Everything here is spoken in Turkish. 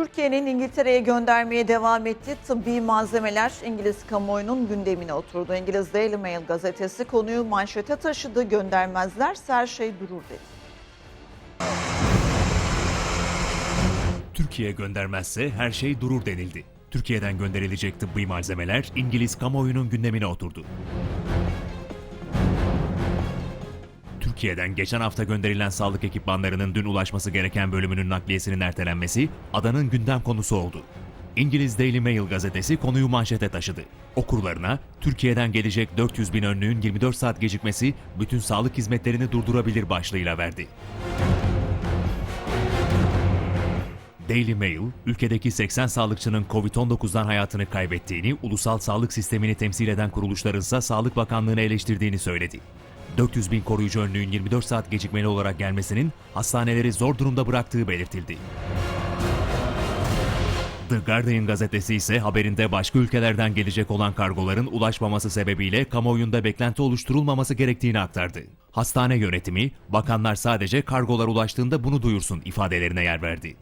Türkiye'nin İngiltere'ye göndermeye devam ettiği tıbbi malzemeler İngiliz kamuoyunun gündemine oturdu. İngiliz Daily Mail gazetesi konuyu manşete taşıdı. Göndermezlerse her şey durur dedi. Türkiye göndermezse her şey durur denildi. Türkiye'den gönderilecek tıbbi malzemeler İngiliz kamuoyunun gündemine oturdu. Türkiye'den geçen hafta gönderilen sağlık ekipmanlarının dün ulaşması gereken bölümünün nakliyesinin ertelenmesi adanın gündem konusu oldu. İngiliz Daily Mail gazetesi konuyu manşete taşıdı. Okurlarına Türkiye'den gelecek 400 bin önlüğün 24 saat gecikmesi bütün sağlık hizmetlerini durdurabilir başlığıyla verdi. Daily Mail, ülkedeki 80 sağlıkçının Covid-19'dan hayatını kaybettiğini, ulusal sağlık sistemini temsil eden kuruluşların ise Sağlık Bakanlığı'nı eleştirdiğini söyledi. 400 bin koruyucu önlüğün 24 saat gecikmeli olarak gelmesinin hastaneleri zor durumda bıraktığı belirtildi. The Guardian gazetesi ise haberinde başka ülkelerden gelecek olan kargoların ulaşmaması sebebiyle kamuoyunda beklenti oluşturulmaması gerektiğini aktardı. Hastane yönetimi, bakanlar sadece kargolar ulaştığında bunu duyursun ifadelerine yer verdi.